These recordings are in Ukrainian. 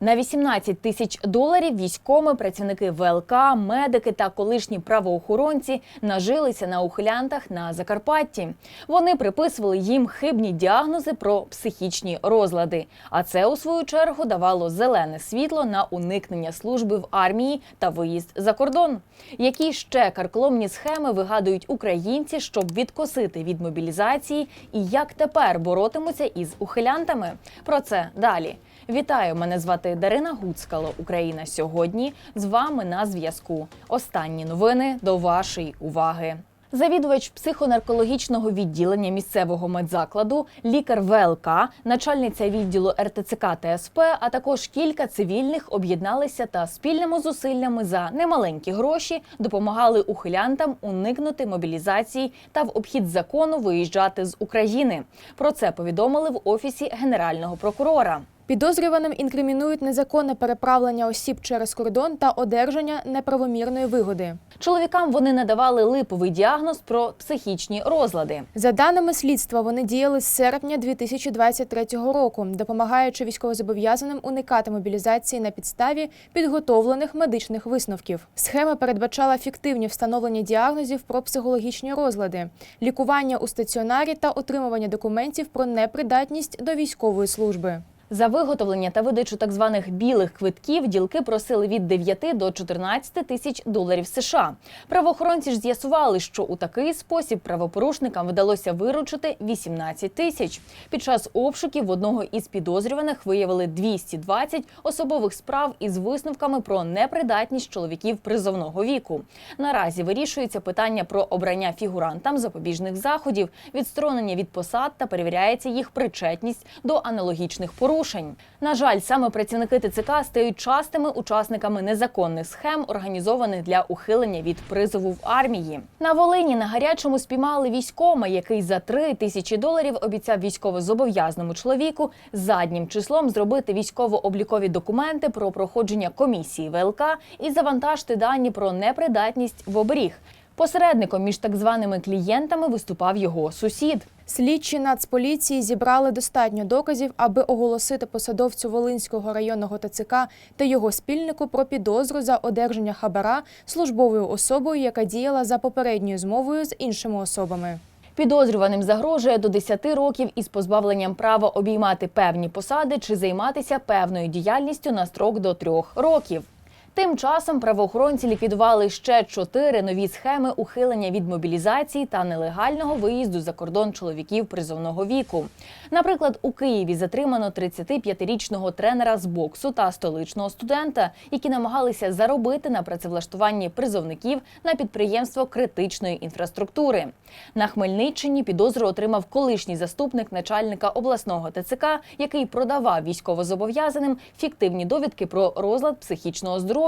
На 18 тисяч доларів військові, працівники ВЛК, медики та колишні правоохоронці нажилися на ухилянтах на Закарпатті. Вони приписували їм хибні діагнози про психічні розлади. А це у свою чергу давало зелене світло на уникнення служби в армії та виїзд за кордон. Які ще каркломні схеми вигадують українці, щоб відкосити від мобілізації, і як тепер боротимуться із ухилянтами? Про це далі. Вітаю, мене звати Дарина Гуцкало. Україна сьогодні з вами на зв'язку. Останні новини до вашої уваги. Завідувач психонаркологічного відділення місцевого медзакладу, лікар ВЛК, начальниця відділу РТЦК та СП, а також кілька цивільних об'єдналися та спільними зусиллями за немаленькі гроші допомагали ухилянтам уникнути мобілізації та в обхід закону виїжджати з України. Про це повідомили в офісі генерального прокурора. Підозрюваним інкримінують незаконне переправлення осіб через кордон та одержання неправомірної вигоди. Чоловікам вони надавали липовий діагноз про психічні розлади. За даними слідства, вони діяли з серпня 2023 року, допомагаючи військовозобов'язаним уникати мобілізації на підставі підготовлених медичних висновків. Схема передбачала фіктивні встановлення діагнозів про психологічні розлади, лікування у стаціонарі та отримування документів про непридатність до військової служби. За виготовлення та видачу так званих білих квитків ділки просили від 9 до 14 тисяч доларів США. Правоохоронці ж з'ясували, що у такий спосіб правопорушникам вдалося виручити 18 тисяч. Під час обшуків одного із підозрюваних виявили 220 особових справ із висновками про непридатність чоловіків призовного віку. Наразі вирішується питання про обрання фігурантам запобіжних заходів, відсторонення від посад та перевіряється їх причетність до аналогічних порушень. На жаль, саме працівники ТЦК стають частими учасниками незаконних схем, організованих для ухилення від призову в армії. На Волині на гарячому спіймали військома, який за 3 тисячі доларів обіцяв військовозобов'язному чоловіку заднім числом зробити військово-облікові документи про проходження комісії ВЛК і завантажити дані про непридатність в оберіг. Посередником між так званими клієнтами виступав його сусід. Слідчі Нацполіції зібрали достатньо доказів, аби оголосити посадовцю Волинського районного ТЦК та його спільнику про підозру за одержання хабара службовою особою, яка діяла за попередньою змовою з іншими особами. Підозрюваним загрожує до 10 років із позбавленням права обіймати певні посади чи займатися певною діяльністю на строк до трьох років. Тим часом правоохоронці ліквідували ще чотири нові схеми ухилення від мобілізації та нелегального виїзду за кордон чоловіків призовного віку. Наприклад, у Києві затримано 35-річного тренера з боксу та столичного студента, які намагалися заробити на працевлаштуванні призовників на підприємство критичної інфраструктури. На Хмельниччині підозру отримав колишній заступник начальника обласного ТЦК, який продавав військовозобов'язаним фіктивні довідки про розлад психічного здоров'я.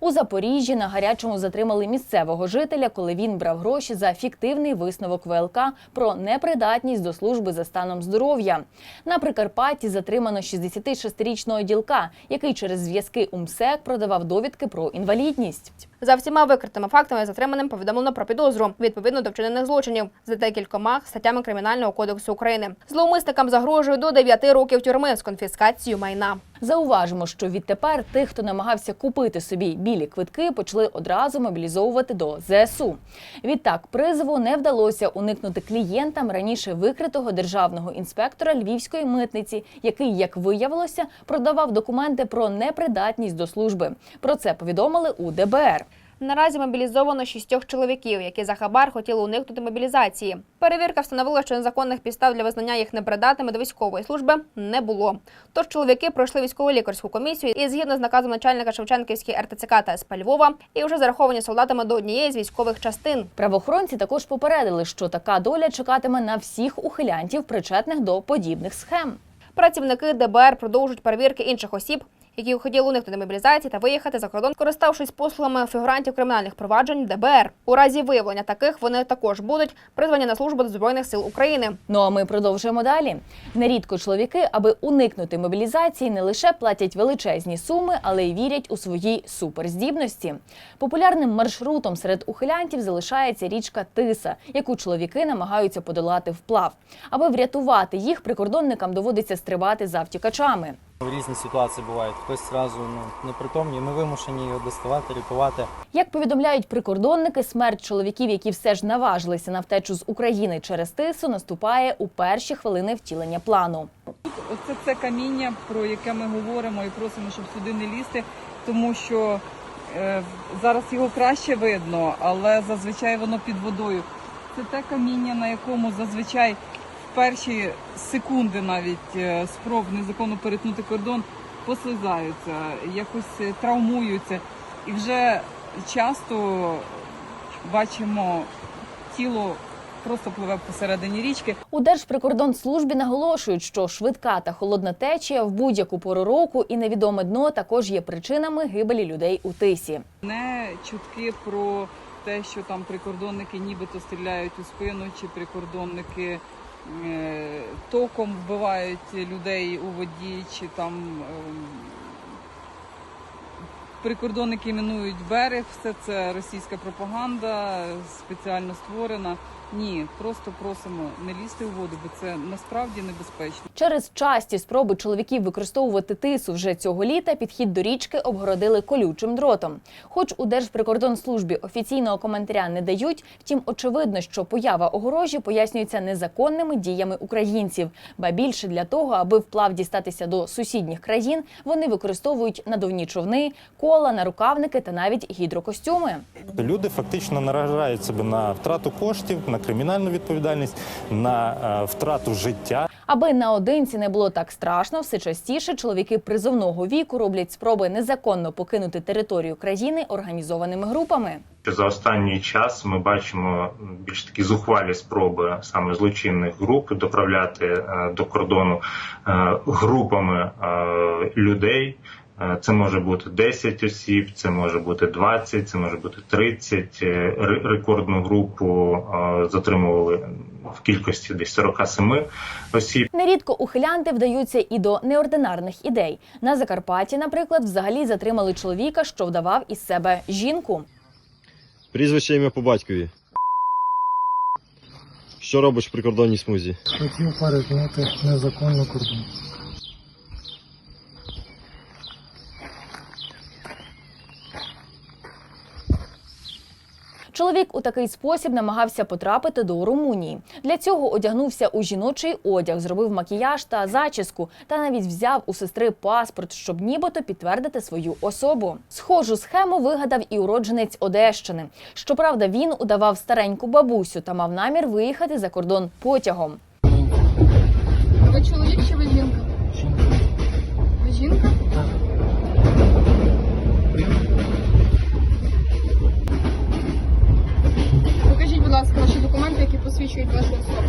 У Запоріжжі на гарячому затримали місцевого жителя, коли він брав гроші за фіктивний висновок ВЛК про непридатність до служби за станом здоров'я. На Прикарпатті затримано 66-річного ділка, який через зв'язки УМСЕК продавав довідки про інвалідність. За всіма викритими фактами затриманим повідомлено про підозру відповідно до вчинених злочинів за декількома статтями кримінального кодексу України. Зловмисникам загрожує до 9 років тюрми з конфіскацією майна. Зауважимо, що відтепер тих, хто намагався купити собі білі квитки, почали одразу мобілізовувати до ЗСУ. Відтак призову не вдалося уникнути клієнтам раніше викритого державного інспектора львівської митниці, який, як виявилося, продавав документи про непридатність до служби. Про це повідомили у ДБР. Наразі мобілізовано шістьох чоловіків, які за хабар хотіли уникнути мобілізації. Перевірка встановила, що незаконних підстав для визнання їх непридатними до військової служби не було. Тож чоловіки пройшли військово-лікарську комісію і згідно з наказом начальника Шевченківської РТЦК та СП Львова і вже зараховані солдатами до однієї з військових частин. Правоохоронці також попередили, що така доля чекатиме на всіх ухилянтів, причетних до подібних схем. Працівники ДБР продовжують перевірки інших осіб, які хотіли уникнути мобілізації та виїхати за кордон, користавшись послугами фігурантів кримінальних проваджень ДБР. У разі виявлення таких вони також будуть призвані на службу до збройних сил України. Ну а ми продовжуємо далі. Нерідко чоловіки, аби уникнути мобілізації, не лише платять величезні суми, але й вірять у свої суперздібності. Популярним маршрутом серед ухилянтів залишається річка Тиса, яку чоловіки намагаються подолати вплав. Аби врятувати їх, прикордонникам доводиться стрибати за втікачами. Різні ситуації бувають. Хтось зразу ну, непритомні, ми вимушені його доставати, рятувати. Як повідомляють прикордонники, смерть чоловіків, які все ж наважилися на втечу з України через тису, наступає у перші хвилини втілення плану. Оце це каміння, про яке ми говоримо і просимо, щоб сюди не лізти, тому що е, зараз його краще видно, але зазвичай воно під водою. Це те каміння, на якому зазвичай перші секунди навіть е, спроб незаконно перетнути кордон послизаються, якось е, травмуються. І вже часто бачимо тіло просто пливе посередині річки. У Держприкордонслужбі наголошують, що швидка та холодна течія в будь-яку пору року і невідоме дно також є причинами гибелі людей у тисі. Не чутки про те, що там прикордонники нібито стріляють у спину, чи прикордонники током вбивають людей у воді, чи там ем, прикордонники мінують берег. Все це російська пропаганда, спеціально створена. Ні, просто просимо не лізти у воду, бо це насправді небезпечно. Через часті спроби чоловіків використовувати тису вже цього літа підхід до річки обгородили колючим дротом. Хоч у Держприкордонслужбі офіційного коментаря не дають, втім очевидно, що поява огорожі пояснюється незаконними діями українців. Ба більше для того, аби вплав дістатися до сусідніх країн, вони використовують надувні човни, кола, нарукавники та навіть гідрокостюми. Люди фактично наражають себе на втрату коштів, на кримінальну відповідальність, на е, втрату життя. Аби наодинці не було так страшно, все частіше чоловіки призовного віку роблять спроби незаконно покинути територію країни організованими групами. за останній час ми бачимо більш такі зухвалі спроби саме злочинних груп доправляти е, до кордону е, групами людей. Е, Це може бути 10 осіб, це може бути 20, це може бути 30. Е, Рекордну групу е, затримували в кількості десь 47 осіб. Нерідко ухилянти вдаються і до неординарних ідей. На Закарпатті, наприклад, взагалі затримали чоловіка, що вдавав із себе жінку. Прізвище ім'я по батькові. Що робиш в прикордонній смузі? Хотів перетнути незаконно кордон. Чоловік у такий спосіб намагався потрапити до Румунії. Для цього одягнувся у жіночий одяг, зробив макіяж та зачіску, та навіть взяв у сестри паспорт, щоб нібито підтвердити свою особу. Схожу схему вигадав і уродженець Одещини. Щоправда, він удавав стареньку бабусю та мав намір виїхати за кордон потягом. Ви чоловік посвідчують вашу особу.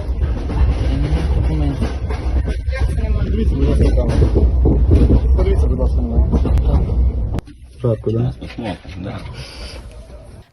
Документи. Як це немає? Будь ласка, камеру. Подивіться, будь ласка, на мене. Спочатку, так?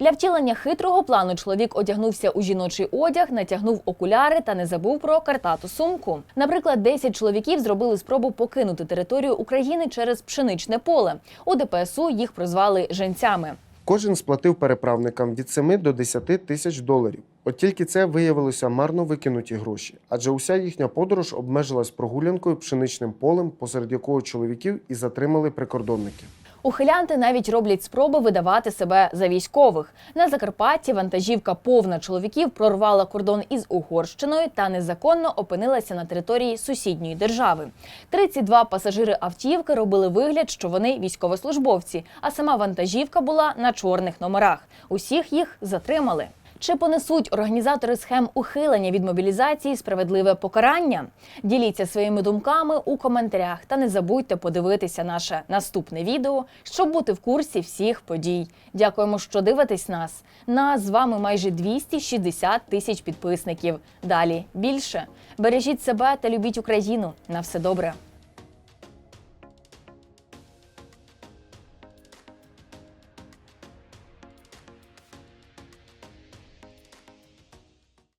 Для втілення хитрого плану чоловік одягнувся у жіночий одяг, натягнув окуляри та не забув про картату сумку. Наприклад, 10 чоловіків зробили спробу покинути територію України через пшеничне поле. У ДПСУ їх прозвали женцями. Кожен сплатив переправникам від 7 до 10 тисяч доларів. От тільки це виявилося марно викинуті гроші, адже уся їхня подорож обмежилась прогулянкою пшеничним полем, посеред якого чоловіків і затримали прикордонники. Ухилянти навіть роблять спроби видавати себе за військових. На Закарпатті вантажівка повна чоловіків прорвала кордон із Угорщиною та незаконно опинилася на території сусідньої держави. 32 пасажири автівки робили вигляд, що вони військовослужбовці, а сама вантажівка була на чорних номерах. Усіх їх затримали. Чи понесуть організатори схем ухилення від мобілізації справедливе покарання? Діліться своїми думками у коментарях та не забудьте подивитися наше наступне відео, щоб бути в курсі всіх подій. Дякуємо, що дивитесь нас. Нас з вами майже 260 тисяч підписників. Далі більше. Бережіть себе та любіть Україну. На все добре.